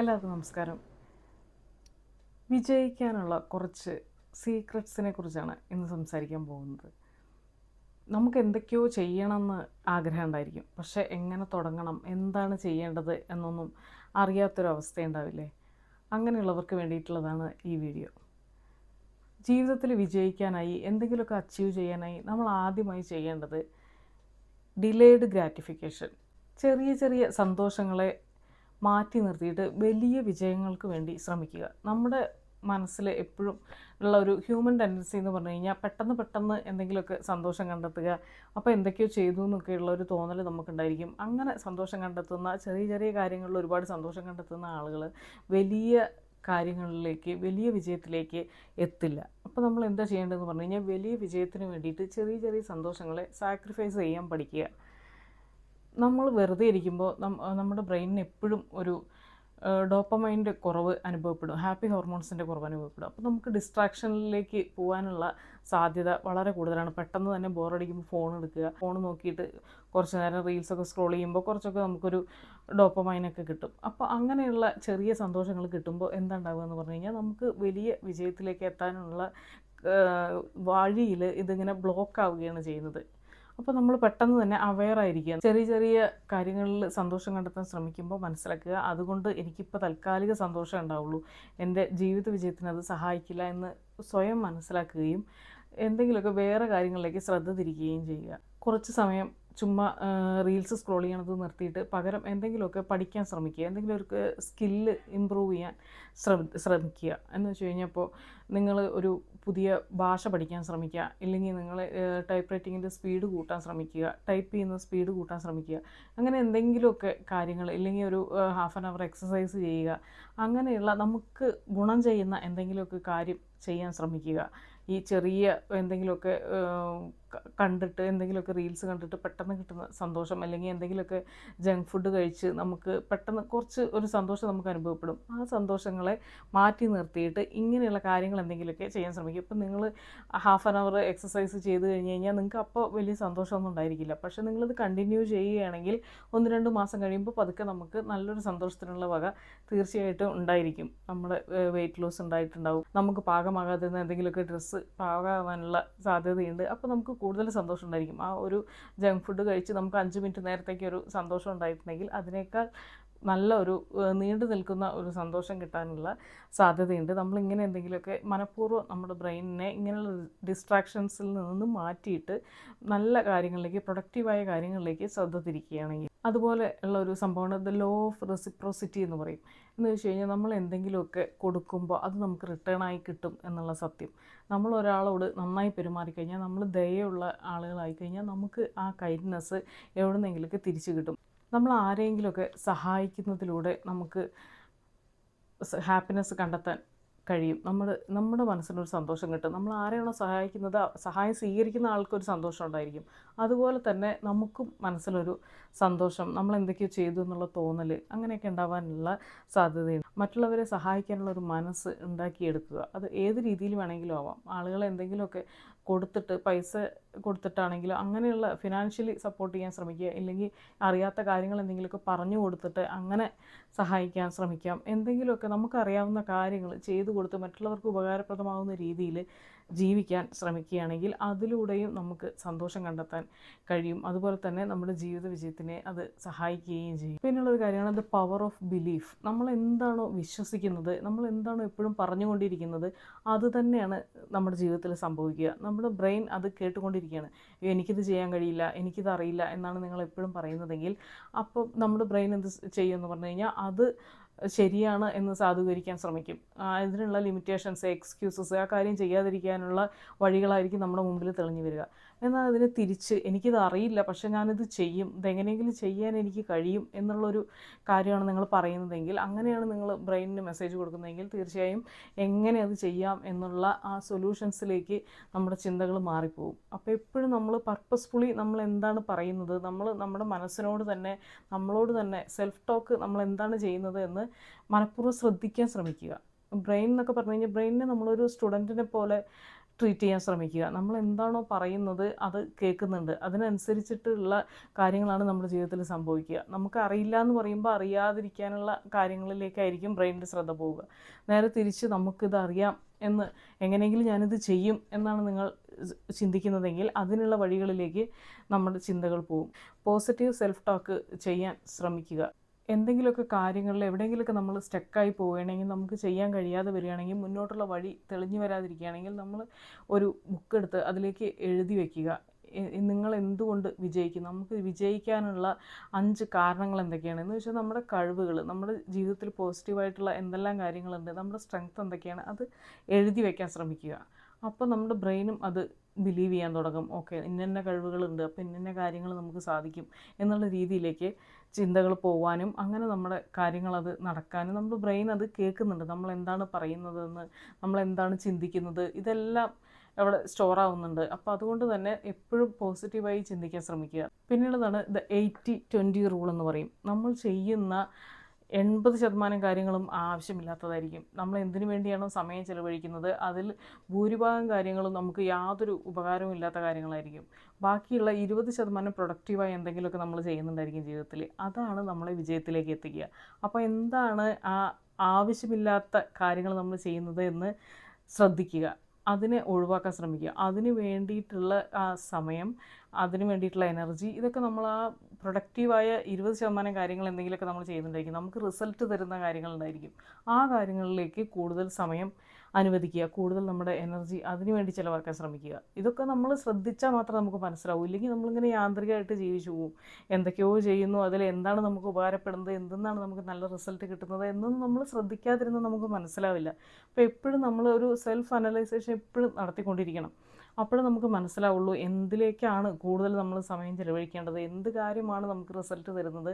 എല്ലാവർക്കും നമസ്കാരം. വിജയിക്കാനുള്ള കുറച്ച് സീക്രട്സിനെ കുറിച്ചാണ് ഇന്ന് സംസാരിക്കാൻ പോകുന്നത്. നമുക്ക് എന്തൊക്കെയോ ചെയ്യണമെന്ന് ആഗ്രഹം ഉണ്ടായിരിക്കും. പക്ഷേ എങ്ങനെ തുടങ്ങണം? എന്താണ് ചെയ്യേണ്ടത്? എന്നൊന്നും അറിയാത്തൊരവസ്ഥ ഉണ്ടാവില്ലേ അങ്ങനെയുള്ളവർക്ക് വേണ്ടിയിട്ടുള്ളതാണ് ഈ വീഡിയോ. ജീവിതത്തിൽ വിജയിക്കാനായി എന്തെങ്കിലുമൊക്കെ അച്ചീവ് ചെയ്യാനായി നമ്മൾ ആദ്യമായി ചെയ്യേണ്ടത് ഡിലേഡ് ഗ്രാറ്റിഫിക്കേഷൻ ചെറിയ ചെറിയ സന്തോഷങ്ങളെ മാറ്റി നിർത്തിയിട്ട് വലിയ വിജയങ്ങൾക്ക് വേണ്ടി ശ്രമിക്കുക. നമ്മുടെ മനസ്സിൽ എപ്പോഴും ഉള്ള ഒരു ഹ്യൂമൻ ടെൻഡൻസി എന്ന് പറഞ്ഞു കഴിഞ്ഞാൽ പെട്ടെന്ന് പെട്ടെന്ന് എന്തെങ്കിലുമൊക്കെ സന്തോഷം കണ്ടെത്തുക അപ്പോൾ എന്തൊക്കെയോ ചെയ്തു എന്നൊക്കെയുള്ള ഒരു തോന്നൽ നമുക്കുണ്ടായിരിക്കും. അങ്ങനെ സന്തോഷം കണ്ടെത്തുന്ന ചെറിയ ചെറിയ കാര്യങ്ങളിൽ ഒരുപാട് സന്തോഷം കണ്ടെത്തുന്ന ആളുകൾ വലിയ കാര്യങ്ങളിലേക്ക് വലിയ വിജയത്തിലേക്ക് എത്തില്ല. അപ്പോൾ നമ്മൾ എന്താ ചെയ്യേണ്ടതെന്ന് പറഞ്ഞു കഴിഞ്ഞാൽ വലിയ വിജയത്തിന് വേണ്ടിയിട്ട് ചെറിയ ചെറിയ സന്തോഷങ്ങളെ സാക്രിഫൈസ് ചെയ്യാൻ പഠിക്കുക. നമ്മൾ വെറുതെ ഇരിക്കുമ്പോൾ നമ്മുടെ ബ്രെയിനിന് എപ്പോഴും ഒരു ഡോപ്പമൈന്റെ കുറവ് അനുഭവപ്പെടും. ഹാപ്പി ഹോർമോൺസിന്റെ കുറവ് അനുഭവപ്പെടും. അപ്പോൾ നമുക്ക് ഡിസ്ട്രാക്ഷനിലേക്ക് പോകാനുള്ള സാധ്യത വളരെ കൂടുതലാണ്. പെട്ടെന്ന് തന്നെ ബോറടിക്കുമ്പോൾ ഫോൺ എടുക്കുക. ഫോൺ നോക്കിയിട്ട് കുറച്ച് നേരം റീൽസൊക്കെ സ്ക്രോൾ ചെയ്യുമ്പോൾ കുറച്ചൊക്കെ നമുക്കൊരു ഡോപ്പമൈനൊക്കെ കിട്ടും. അപ്പോൾ അങ്ങനെയുള്ള ചെറിയ സന്തോഷങ്ങൾ കിട്ടുമ്പോൾ എന്താ ഉണ്ടാവുക എന്ന് പറഞ്ഞു കഴിഞ്ഞാൽ നമുക്ക് വലിയ വിജയത്തിലേക്ക് എത്താനുള്ള വഴിയിൽ ഇതിങ്ങനെ ബ്ലോക്ക് ആവുകയാണ് ചെയ്യുന്നത്. അപ്പോൾ നമ്മൾ പെട്ടെന്ന് തന്നെ അവെയർ ആയിരിക്കുക. ചെറിയ ചെറിയ കാര്യങ്ങളിൽ സന്തോഷം കണ്ടെത്താൻ ശ്രമിക്കുമ്പോൾ മനസ്സിലാക്കുക. അതുകൊണ്ട് എനിക്കിപ്പോൾ താൽക്കാലിക സന്തോഷം ഉണ്ടാവുള്ളൂ. എന്റെ ജീവിത വിജയത്തിന് അത് സഹായിക്കില്ല എന്ന് സ്വയം മനസ്സിലാക്കുകയും എന്തെങ്കിലുമൊക്കെ വേറെ കാര്യങ്ങളിലേക്ക് ശ്രദ്ധ തിരിക്കുകയും ചെയ്യുക. കുറച്ച് സമയം ചുമ്മാ റീൽസ് സ്ക്രോൾ ചെയ്യണത് നിർത്തിയിട്ട് പകരം എന്തെങ്കിലുമൊക്കെ പഠിക്കാൻ ശ്രമിക്കുക. എന്തെങ്കിലും ഒരു സ്കില്ല് ഇമ്പ്രൂവ് ചെയ്യാൻ ശ്രമി ശ്രമിക്കുക. എന്ന് വെച്ച് കഴിഞ്ഞപ്പോൾ നിങ്ങൾ ഒരു പുതിയ ഭാഷ പഠിക്കാൻ ശ്രമിക്കുക. ഇല്ലെങ്കിൽ നിങ്ങൾ ടൈപ്പ് റൈറ്റിങ്ങിന്റെ സ്പീഡ് കൂട്ടാൻ ശ്രമിക്കുക. ടൈപ്പ് ചെയ്യുന്ന സ്പീഡ് കൂട്ടാൻ ശ്രമിക്കുക. അങ്ങനെ എന്തെങ്കിലുമൊക്കെ കാര്യങ്ങൾ ഇല്ലെങ്കിൽ ഒരു ഹാഫ് ആൻ അവർ എക്സസൈസ് ചെയ്യുക. അങ്ങനെയുള്ള നമുക്ക് ഗുണം ചെയ്യുന്ന എന്തെങ്കിലുമൊക്കെ കാര്യം ചെയ്യാൻ ശ്രമിക്കുക. ഈ ചെറിയ എന്തെങ്കിലുമൊക്കെ കണ്ടിട്ട് എന്തെങ്കിലുമൊക്കെ റീൽസ് കണ്ടിട്ട് പെട്ടെന്ന് കിട്ടുന്ന സന്തോഷം അല്ലെങ്കിൽ എന്തെങ്കിലുമൊക്കെ ജങ്ക് ഫുഡ് കഴിച്ച് നമുക്ക് പെട്ടെന്ന് കുറച്ച് ഒരു സന്തോഷം നമുക്ക് അനുഭവപ്പെടും. ആ സന്തോഷങ്ങളെ മാറ്റി നിർത്തിയിട്ട് ഇങ്ങനെയുള്ള കാര്യങ്ങൾ എന്തെങ്കിലുമൊക്കെ ചെയ്യാൻ ശ്രമിക്കും. ഇപ്പം നിങ്ങൾ ഹാഫ് ആൻ അവർ എക്സസൈസ് ചെയ്ത് കഴിഞ്ഞ് കഴിഞ്ഞാൽ നിങ്ങൾക്ക് അപ്പോൾ വലിയ സന്തോഷമൊന്നും ഉണ്ടായിരിക്കില്ല. പക്ഷേ നിങ്ങളിത് കണ്ടിന്യൂ ചെയ്യുകയാണെങ്കിൽ ഒന്ന് രണ്ട് മാസം കഴിയുമ്പോൾ പതുക്കെ നമുക്ക് നല്ലൊരു സന്തോഷത്തിനുള്ള വക തീർച്ചയായിട്ടും ഉണ്ടായിരിക്കും. നമ്മുടെ വെയിറ്റ് ലോസ് ഉണ്ടായിട്ടുണ്ടാവും. നമുക്ക് പാകമാകാതെ എന്തെങ്കിലുമൊക്കെ ഡ്രസ്സ് പാകമാകാനുള്ള സാധ്യതയുണ്ട്. അപ്പോൾ നമുക്ക് കൂടുതൽ സന്തോഷം ഉണ്ടായിരിക്കും. ആ ഒരു ജങ്ക് ഫുഡ് കഴിച്ച് നമുക്ക് അഞ്ച് മിനിറ്റ് നേരത്തേക്ക് ഒരു സന്തോഷം ഉണ്ടായിട്ടുണ്ടെങ്കിൽ അതിനേക്കാൾ നല്ല ഒരു നീണ്ടു നിൽക്കുന്ന ഒരു സന്തോഷം കിട്ടാനുള്ള സാധ്യതയുണ്ട്. നമ്മളിങ്ങനെ എന്തെങ്കിലുമൊക്കെ മനഃപൂർവം നമ്മുടെ ബ്രെയിനിനെ ഇങ്ങനെയുള്ള ഡിസ്ട്രാക്ഷൻസിൽ നിന്നും മാറ്റിയിട്ട് നല്ല കാര്യങ്ങളിലേക്ക് പ്രൊഡക്റ്റീവായ കാര്യങ്ങളിലേക്ക് ശ്രദ്ധ തിരിക്കുകയാണെങ്കിൽ അതുപോലെ ഉള്ള ഒരു സംഭവമാണ് ദ ലോ ഓഫ് റെസിപ്രോസിറ്റി എന്ന് പറയും. എന്ന് വെച്ച് കഴിഞ്ഞാൽ നമ്മൾ എന്തെങ്കിലുമൊക്കെ കൊടുക്കുമ്പോൾ അത് നമുക്ക് റിട്ടേൺ ആയി കിട്ടും എന്നുള്ള സത്യം. നമ്മൾ ഒരാളോട് നന്നായി പെരുമാറിക്കഴിഞ്ഞാൽ നമ്മൾ ദയുള്ള ആളുകളായി കഴിഞ്ഞാൽ നമുക്ക് ആ കൈൻഡ്നെസ് എവിടെ തിരിച്ചു കിട്ടും. നമ്മൾ ആരെങ്കിലുമൊക്കെ സഹായിക്കുന്നതിലൂടെ നമുക്ക് ഹാപ്പിനെസ് കണ്ടെത്താൻ കഴിയും. നമ്മൾ നമ്മുടെ മനസ്സിനൊരു സന്തോഷം കിട്ടും. നമ്മൾ ആരെയാണോ സഹായിക്കുന്നത് സഹായം സ്വീകരിക്കുന്ന ആൾക്കൊരു സന്തോഷം ഉണ്ടായിരിക്കും. അതുപോലെ തന്നെ നമുക്കും മനസ്സിലൊരു സന്തോഷം നമ്മൾ എന്തൊക്കെയോ ചെയ്തു എന്നുള്ള തോന്നൽ അങ്ങനെയൊക്കെ ഉണ്ടാവാനുള്ള സാധ്യതയുണ്ട്. മറ്റുള്ളവരെ സഹായിക്കാനുള്ള ഒരു മനസ്സ് ഉണ്ടാക്കിയെടുക്കുക. അത് ഏത് രീതിയിൽ വേണമെങ്കിലും ആവാം. ആളുകളെ എന്തെങ്കിലുമൊക്കെ കൊടുത്തിട്ട് പൈസ കൊടുത്തിട്ടാണെങ്കിലും അങ്ങനെയുള്ള ഫിനാൻഷ്യലി സപ്പോർട്ട് ചെയ്യാൻ ശ്രമിക്കുക. ഇല്ലെങ്കിൽ അറിയാത്ത കാര്യങ്ങൾ എന്തെങ്കിലുമൊക്കെ പറഞ്ഞു കൊടുത്തിട്ട് അങ്ങനെ സഹായിക്കാൻ ശ്രമിക്കാം. എന്തെങ്കിലുമൊക്കെ നമുക്കറിയാവുന്ന കാര്യങ്ങൾ ചെയ്തു കൊടുത്ത് മറ്റുള്ളവർക്ക് ഉപകാരപ്രദമാകുന്ന രീതിയിൽ ജീവിക്കാൻ ശ്രമിക്കുകയാണെങ്കിൽ അതിലൂടെയും നമുക്ക് സന്തോഷം കണ്ടെത്താൻ കഴിയും. അതുപോലെ തന്നെ നമ്മുടെ ജീവിത വിജയത്തിനെ അത് സഹായിക്കുകയും ചെയ്യും. പിന്നെയുള്ള ഒരു കാര്യമാണ് ദ പവർ ഓഫ് ബിലീഫ് നമ്മൾ എന്താണോ വിശ്വസിക്കുന്നത് നമ്മൾ എന്താണോ എപ്പോഴും പറഞ്ഞുകൊണ്ടിരിക്കുന്നത് അത് തന്നെയാണ് നമ്മുടെ ജീവിതത്തിൽ സംഭവിക്കുക. നമ്മുടെ ബ്രെയിൻ അത് കേട്ടുകൊണ്ടിരിക്കുകയാണ്. എനിക്കിത് ചെയ്യാൻ കഴിയില്ല എനിക്കിത് അറിയില്ല എന്നാണ് നിങ്ങൾ എപ്പോഴും പറയുന്നതെങ്കിൽ അപ്പോൾ നമ്മുടെ ബ്രെയിൻ എന്ത് ചെയ്യുമെന്ന് പറഞ്ഞു കഴിഞ്ഞാൽ അത് ശരിയാണ് എന്ന് സാധൂകരിക്കാൻ ശ്രമിക്കും. അതിനുള്ള ലിമിറ്റേഷൻസ് എക്സ്ക്യൂസസ് ആ കാര്യം ചെയ്യാതിരിക്കാനുള്ള വഴികളായിരിക്കും നമ്മുടെ മുമ്പിൽ തെളിഞ്ഞു വരിക. എന്നാൽ അതിനെ തിരിച്ച് എനിക്കിത് അറിയില്ല പക്ഷെ ഞാനിത് ചെയ്യും. ഇതെങ്ങനെയെങ്കിലും ചെയ്യാൻ എനിക്ക് കഴിയും എന്നുള്ളൊരു കാര്യമാണ് നിങ്ങൾ പറയുന്നതെങ്കിൽ അങ്ങനെയാണ് നിങ്ങൾ ബ്രെയിനിന് മെസ്സേജ് കൊടുക്കുന്നതെങ്കിൽ തീർച്ചയായും എങ്ങനെ അത് ചെയ്യാം എന്നുള്ള ആ സൊല്യൂഷൻസിലേക്ക് നമ്മുടെ ചിന്തകൾ മാറിപ്പോകും അപ്പോൾ എപ്പോഴും നമ്മൾ പർപ്പസ്ഫുള്ളി നമ്മൾ എന്താണ് പറയുന്നത് നമ്മൾ നമ്മുടെ മനസ്സിനോട് തന്നെ നമ്മളോട് തന്നെ സെൽഫ് ടോക്ക് നമ്മൾ എന്താണ് ചെയ്യുന്നത് എന്ന് മനഃപൂർവം ശ്രദ്ധിക്കാൻ ശ്രമിക്കുക. ബ്രെയിൻ എന്നൊക്കെ പറഞ്ഞു കഴിഞ്ഞാൽ ബ്രെയിനിനെ നമ്മളൊരു സ്റ്റുഡന്റിനെ പോലെ ട്രീറ്റ് ചെയ്യാൻ ശ്രമിക്കുക. നമ്മൾ എന്താണോ പറയുന്നത് അത് കേൾക്കുന്നുണ്ട്. അതിനനുസരിച്ചിട്ടുള്ള കാര്യങ്ങളാണ് നമ്മുടെ ജീവിതത്തിൽ സംഭവിക്കുക. നമുക്ക് അറിയില്ല എന്ന് പറയുമ്പോൾ അറിയാതിരിക്കാനുള്ള കാര്യങ്ങളിലേക്കായിരിക്കും ബ്രെയിനിന്റെ ശ്രദ്ധ പോവുക. നേരെ തിരിച്ച് നമുക്കിത് അറിയാം എന്ന് എങ്ങനെയെങ്കിലും ഞാനിത് ചെയ്യും എന്നാണ് നിങ്ങൾ ചിന്തിക്കുന്നതെങ്കിൽ അതിനുള്ള വഴികളിലേക്ക് നമ്മുടെ ചിന്തകൾ പോകും പോസിറ്റീവ് സെൽഫ് ടോക്ക് ചെയ്യാൻ ശ്രമിക്കുക. എന്തെങ്കിലുമൊക്കെ കാര്യങ്ങളിൽ എവിടെയെങ്കിലുമൊക്കെ നമ്മൾ സ്റ്റക്കായി പോവുകയാണെങ്കിൽ നമുക്ക് ചെയ്യാൻ കഴിയാതെ വരികയാണെങ്കിൽ മുന്നോട്ടുള്ള വഴി തെളിഞ്ഞു വരാതിരിക്കുകയാണെങ്കിൽ നമ്മൾ ഒരു ബുക്ക് എടുത്ത് അതിലേക്ക് എഴുതി വയ്ക്കുക. നിങ്ങൾ എന്തുകൊണ്ട് വിജയിക്കും നമുക്ക് വിജയിക്കാനുള്ള അഞ്ച് കാരണങ്ങൾ എന്തൊക്കെയാണ്? എന്ന് വെച്ചാൽ നമ്മുടെ കഴിവുകൾ നമ്മുടെ ജീവിതത്തിൽ പോസിറ്റീവായിട്ടുള്ള എന്തെല്ലാം കാര്യങ്ങളുണ്ട് നമ്മുടെ സ്ട്രെങ്ത് എന്തൊക്കെയാണ്? അത് എഴുതി വയ്ക്കാൻ ശ്രമിക്കുക. അപ്പോൾ നമ്മുടെ ബ്രെയിനും അത് ബിലീവ് ചെയ്യാൻ തുടങ്ങും. ഓക്കെ ഇന്ന കഴിവുകളുണ്ട് അപ്പോൾ ഇന്ന കാര്യങ്ങൾ നമുക്ക് സാധിക്കും എന്നുള്ള രീതിയിലേക്ക് ചിന്തകൾ പോവാനും അങ്ങനെ നമ്മുടെ കാര്യങ്ങളത് നടക്കാനും നമ്മുടെ ബ്രെയിൻ അത് കേൾക്കുന്നുണ്ട്. നമ്മൾ എന്താണ് പറയുന്നതെന്ന് നമ്മൾ എന്താണ് ചിന്തിക്കുന്നത് ഇതെല്ലാം അവിടെ സ്റ്റോർ ആവുന്നുണ്ട്. അപ്പോൾ അതുകൊണ്ട് തന്നെ എപ്പോഴും പോസിറ്റീവായി ചിന്തിക്കാൻ ശ്രമിക്കുക. പിന്നീടതാണ് ദ എയ്റ്റി ട്വന്റി റൂൾ എന്ന് പറയും. നമ്മൾ ചെയ്യുന്ന എൺപത് ശതമാനം കാര്യങ്ങളും ആവശ്യമില്ലാത്തതായിരിക്കും. നമ്മൾ എന്തിനു വേണ്ടിയാണോ സമയം ചെലവഴിക്കുന്നത്? അതിൽ ഭൂരിഭാഗം കാര്യങ്ങളും നമുക്ക് യാതൊരു ഉപകാരവും ഇല്ലാത്ത കാര്യങ്ങളായിരിക്കും. ബാക്കിയുള്ള ഇരുപത് ശതമാനം പ്രൊഡക്റ്റീവായി എന്തെങ്കിലുമൊക്കെ നമ്മൾ ചെയ്യുന്നുണ്ടായിരിക്കും ജീവിതത്തിൽ. അതാണ് നമ്മളെ വിജയത്തിലേക്ക് എത്തിക്കുക. അപ്പോൾ എന്താണ് ആ ആവശ്യമില്ലാത്ത കാര്യങ്ങൾ നമ്മൾ ചെയ്യുന്നത് എന്ന് ശ്രദ്ധിക്കുക. അതിനെ ഒഴിവാക്കാൻ ശ്രമിക്കുക. അതിന് വേണ്ടിയിട്ടുള്ള ആ സമയം അതിന് വേണ്ടിയിട്ടുള്ള എനർജി ഇതൊക്കെ നമ്മൾ ആ പ്രൊഡക്റ്റീവായ ഇരുപത് ശതമാനം കാര്യങ്ങൾ എന്തെങ്കിലുമൊക്കെ നമ്മൾ ചെയ്യുന്നുണ്ടായിരിക്കും നമുക്ക് റിസൾട്ട് തരുന്ന കാര്യങ്ങളുണ്ടായിരിക്കും ആ കാര്യങ്ങളിലേക്ക് കൂടുതൽ സമയം അനുവദിക്കുക കൂടുതൽ നമ്മുടെ എനർജി അതിനു വേണ്ടി ചിലവാക്കാൻ ശ്രമിക്കുക. ഇതൊക്കെ നമ്മൾ ശ്രദ്ധിച്ചാൽ മാത്രം നമുക്ക് മനസ്സിലാവും. ഇല്ലെങ്കിൽ നമ്മളിങ്ങനെ യാന്ത്രികമായിട്ട് ജീവിച്ചു പോകും എന്തൊക്കെയോ ചെയ്യുന്നു അതിൽ എന്താണ് നമുക്ക് ഉപകാരപ്പെടുന്നത് എന്തെന്നാണ് നമുക്ക് നല്ല റിസൾട്ട് കിട്ടുന്നത് എന്നൊന്നും നമ്മൾ ശ്രദ്ധിക്കാതിരുന്ന് നമുക്ക് മനസ്സിലാവില്ല. അപ്പോൾ എപ്പോഴും നമ്മൾ ഒരു സെൽഫ് അനലൈസേഷൻ എപ്പോഴും നടത്തിക്കൊണ്ടിരിക്കണം. അപ്പോഴേ നമുക്ക് മനസ്സിലാവുള്ളൂ എന്തിലേക്കാണ് കൂടുതൽ നമ്മൾ സമയം ചിലവഴിക്കേണ്ടത് എന്ത് കാര്യമാണ് നമുക്ക് റിസൾട്ട് തരുന്നത്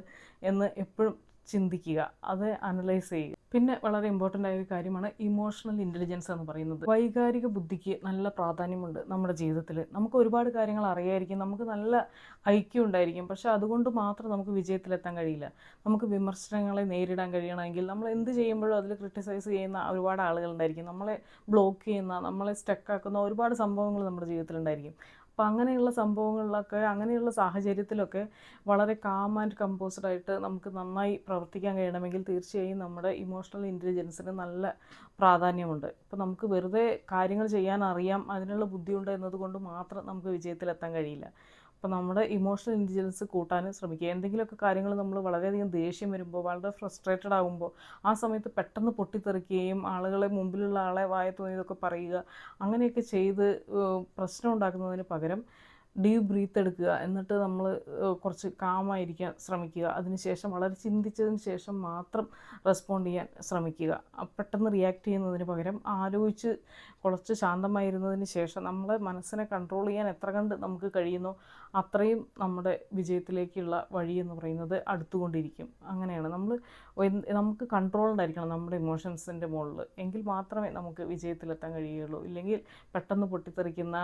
എന്ന് എപ്പോഴും ചിന്തിക്കുക അത് അനലൈസ് ചെയ്യുക. പിന്നെ വളരെ ഇമ്പോർട്ടന്റ് ആയ ഒരു കാര്യമാണ് ഇമോഷണൽ ഇന്റലിജൻസ് എന്ന് പറയുന്നത്. വൈകാരിക ബുദ്ധിക്ക് നല്ല പ്രാധാന്യമുണ്ട് നമ്മുടെ ജീവിതത്തിൽ നമുക്ക് ഒരുപാട് കാര്യങ്ങൾ അറിയായിരിക്കും നമുക്ക് നല്ല ഐക്യം ഉണ്ടായിരിക്കും. പക്ഷേ അതുകൊണ്ട് മാത്രം നമുക്ക് വിജയത്തിലെത്താൻ കഴിയില്ല. നമുക്ക് വിമർശനങ്ങളെ നേരിടാൻ കഴിയണമെങ്കിൽ നമ്മൾ എന്ത് ചെയ്യുമ്പോഴും അതിൽ ക്രിട്ടിസൈസ് ചെയ്യുന്ന ഒരുപാട് ആളുകളുണ്ടായിരിക്കും നമ്മളെ ബ്ലോക്ക് ചെയ്യുന്ന നമ്മളെ സ്റ്റക്കാക്കുന്ന ഒരുപാട് സംഭവങ്ങൾ നമ്മുടെ ജീവിതത്തിലുണ്ടായിരിക്കും. അപ്പോൾ അങ്ങനെയുള്ള സംഭവങ്ങളിലൊക്കെ അങ്ങനെയുള്ള സാഹചര്യത്തിലൊക്കെ വളരെ കാം ആൻഡ് കമ്പോസ്ഡ് ആയിട്ട് നമുക്ക് നന്നായി പ്രവർത്തിക്കാൻ കഴിയണമെങ്കിൽ തീർച്ചയായും നമ്മുടെ ഇമോഷണൽ ഇന്റലിജൻസിന് നല്ല പ്രാധാന്യമുണ്ട്. ഇപ്പം നമുക്ക് വെറുതെ കാര്യങ്ങൾ ചെയ്യാൻ അറിയാം അതിനുള്ള ബുദ്ധിയുണ്ട് എന്നതുകൊണ്ട് മാത്രം നമുക്ക് വിജയത്തിലെത്താൻ കഴിയില്ല. അപ്പോൾ നമ്മുടെ ഇമോഷണൽ ഇന്റലിജൻസ് കൂട്ടാനും ശ്രമിക്കുക. എന്തെങ്കിലുമൊക്കെ കാര്യങ്ങൾ നമ്മൾ വളരെയധികം ദേഷ്യം വരുമ്പോൾ വളരെ ഫ്രസ്ട്രേറ്റഡ് ആകുമ്പോൾ ആ സമയത്ത് പെട്ടെന്ന് പൊട്ടിത്തെറിക്കുകയും ആളുകളെ മുമ്പിലുള്ള ആളെ വായ തോന്നിയതൊക്കെ പറയുക അങ്ങനെയൊക്കെ ചെയ്ത് പ്രശ്നം ഉണ്ടാക്കുന്നതിന് പകരം ഡീപ് ബ്രീത്ത് എടുക്കുക. എന്നിട്ട് നമ്മൾ കുറച്ച് കാമായിരിക്കാൻ ശ്രമിക്കുക. അതിനുശേഷം വളരെ ചിന്തിച്ചതിന് ശേഷം മാത്രം റെസ്പോണ്ട് ചെയ്യാൻ ശ്രമിക്കുക. പെട്ടെന്ന് റിയാക്ട് ചെയ്യുന്നതിന് പകരം ആലോചിച്ച് കുറച്ച് ശാന്തമായിരുന്നതിന് ശേഷം നമ്മളെ മനസ്സിനെ കൺട്രോൾ ചെയ്യാൻ എത്ര കണ്ട് നമുക്ക് കഴിയുന്നോ അത്രയും നമ്മുടെ വിജയത്തിലേക്കുള്ള വഴി എന്ന് പറയുന്നത് അടുത്തുകൊണ്ടിരിക്കും. അങ്ങനെയാണ്. നമ്മൾ നമുക്ക് കൺട്രോൾ ഉണ്ടായിരിക്കണം നമ്മുടെ ഇമോഷൻസിന്റെ മുകളിൽ എങ്കിൽ മാത്രമേ നമുക്ക് വിജയത്തിലെത്താൻ കഴിയുകയുള്ളൂ. ഇല്ലെങ്കിൽ പെട്ടെന്ന് പൊട്ടിത്തെറിക്കുന്ന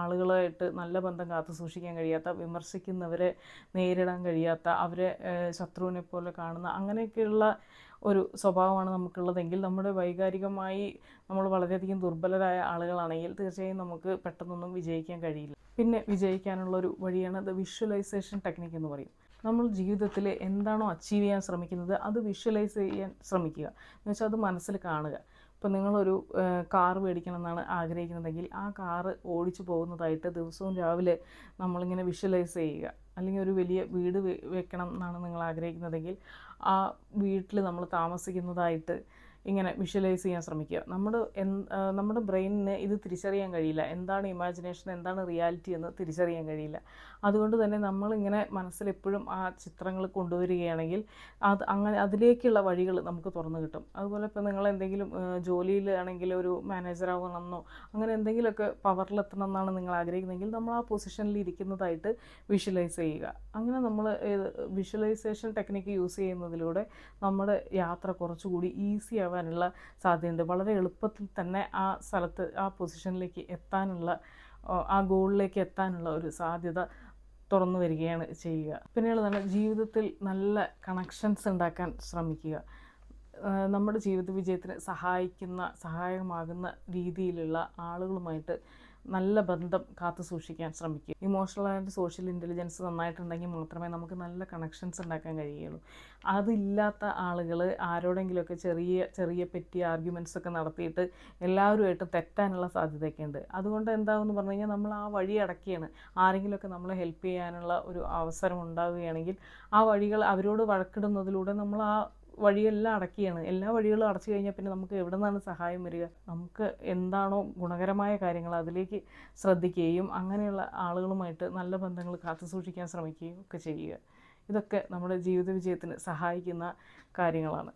ആളുകളായിട്ട് നല്ല ബന്ധം കാത്തു സൂക്ഷിക്കാൻ കഴിയാത്ത വിമർശിക്കുന്നവരെ നേരിടാൻ കഴിയാത്ത അവരെ ശത്രുവിനെ പോലെ കാണുന്ന അങ്ങനെയൊക്കെയുള്ള ഒരു സ്വഭാവമാണ് നമുക്കുള്ളതെങ്കിൽ നമ്മുടെ വൈകാരികമായി നമ്മൾ വളരെയധികം ദുർബലരായ ആളുകളാണെങ്കിൽ തീർച്ചയായും നമുക്ക് പെട്ടെന്നൊന്നും വിജയിക്കാൻ കഴിയില്ല. പിന്നെ വിജയിക്കാനുള്ള ഒരു വഴിയാണ് അത് വിഷ്വലൈസേഷൻ ടെക്നിക്ക് എന്ന് പറയും. നമ്മൾ ജീവിതത്തിൽ എന്താണോ അച്ചീവ് ചെയ്യാൻ ശ്രമിക്കുന്നത് അത് വിഷ്വലൈസ് ചെയ്യാൻ ശ്രമിക്കുക. എന്ന് വെച്ചാൽ അത് മനസ്സിൽ കാണുക. ഇപ്പം നിങ്ങളൊരു കാർ മേടിക്കണം എന്നാണ് ആഗ്രഹിക്കുന്നതെങ്കിൽ ആ കാറ് ഓടിച്ചു പോകുന്നതായിട്ട് ദിവസവും രാവിലെ നമ്മളിങ്ങനെ വിഷ്വലൈസ് ചെയ്യുക. അല്ലെങ്കിൽ ഒരു വലിയ വീട് വെക്കണം എന്നാണ് നിങ്ങൾ ആഗ്രഹിക്കുന്നതെങ്കിൽ ആ വീട്ടിൽ നമ്മൾ താമസിക്കുന്നതായിട്ട് ഇങ്ങനെ വിഷ്വലൈസ് ചെയ്യാൻ ശ്രമിക്കുക. നമ്മുടെ നമ്മുടെ ബ്രെയിനിന് ഇത് തിരിച്ചറിയാൻ കഴിയില്ല. എന്താണ് ഇമാജിനേഷൻ എന്താണ് റിയാലിറ്റി എന്ന് തിരിച്ചറിയാൻ കഴിയില്ല. അതുകൊണ്ട് തന്നെ നമ്മളിങ്ങനെ മനസ്സിലെപ്പോഴും ആ ചിത്രങ്ങൾ കൊണ്ടുവരികയാണെങ്കിൽ അത് അങ്ങനെ അതിലേക്കുള്ള വഴികൾ നമുക്ക് തുറന്നു കിട്ടും. അതുപോലെ ഇപ്പോൾ നിങ്ങൾ എന്തെങ്കിലും ജോലിയിൽ ആണെങ്കിൽ ഒരു മാനേജർ ആവണമെന്നോ അങ്ങനെ എന്തെങ്കിലുമൊക്കെ പവറിലെത്തണം എന്നാണ് നിങ്ങൾ ആഗ്രഹിക്കുന്നതെങ്കിൽ നമ്മൾ ആ പൊസിഷനിൽ ഇരിക്കുന്നതായിട്ട് വിഷ്വലൈസ് ചെയ്യുക. അങ്ങനെ നമ്മൾ വിഷ്വലൈസേഷൻ ടെക്നിക്ക് യൂസ് ചെയ്യുന്നതിലൂടെ നമ്മുടെ യാത്ര കുറച്ചുകൂടി ഈസി ആവാനുള്ള സാധ്യതയുണ്ട്. വളരെ എളുപ്പത്തിൽ തന്നെ ആ സ്ഥലത്ത് ആ പൊസിഷനിലേക്ക് എത്താനുള്ള ആ, ഗോളിലേക്ക് എത്താനുള്ള ഒരു സാധ്യത തുറന്നു വരികയാണ് ചെയ്യുക. പിന്നെയുള്ളതാണ് ജീവിതത്തിൽ നല്ല കണക്ഷൻസ് ഉണ്ടാക്കാൻ ശ്രമിക്കുക. നമ്മുടെ ജീവിത വിജയത്തിന് സഹായിക്കുന്ന സഹായകമാകുന്ന രീതിയിലുള്ള ആളുകളുമായിട്ട് നല്ല ബന്ധം കാത്തു സൂക്ഷിക്കാൻ ശ്രമിക്കുക ഇമോഷണൽ ആൻഡ് സോഷ്യൽ ഇന്റലിജൻസ് നന്നായിട്ടുണ്ടെങ്കിൽ മാത്രമേ നമുക്ക് നല്ല കണക്ഷൻസ് ഉണ്ടാക്കാൻ കഴിയുള്ളൂ അതില്ലാത്ത ആളുകൾ ആരോടെങ്കിലുമൊക്കെ ചെറിയ ചെറിയ പെറ്റി ആർഗ്യുമെന്റ്സ് ഒക്കെ നടത്തിയിട്ട് എല്ലാവരുമായിട്ട് തെറ്റാനുള്ള സാധ്യതയൊക്കെ ഉണ്ട് അതുകൊണ്ട് എന്താണെന്ന് പറഞ്ഞു കഴിഞ്ഞാൽ നമ്മൾ ആ വഴി അടക്കുകയാണ്. ആരെങ്കിലുമൊക്കെ നമ്മളെ ഹെൽപ്പ് ചെയ്യാനുള്ള ഒരു അവസരം ഉണ്ടാവുകയാണെങ്കിൽ ആ വഴികൾ അവരോട് വഴക്കിടുന്നതിലൂടെ നമ്മൾ ആ വഴിയെല്ലാം അടക്കിയാണ്. എല്ലാ വഴികളും അടച്ചു കഴിഞ്ഞാൽ പിന്നെ നമുക്ക് എവിടെ നിന്നാണ് സഹായം വരിക? നമുക്ക് എന്താണോ ഗുണകരമായ കാര്യങ്ങൾ അതിലേക്ക് ശ്രദ്ധിക്കുകയും അങ്ങനെയുള്ള ആളുകളുമായിട്ട് നല്ല ബന്ധങ്ങൾ കാത്തു സൂക്ഷിക്കാൻ ശ്രമിക്കുകയും ഒക്കെ ചെയ്യുക. ഇതൊക്കെ നമ്മുടെ ജീവിത വിജയത്തിന് സഹായിക്കുന്ന കാര്യങ്ങളാണ്.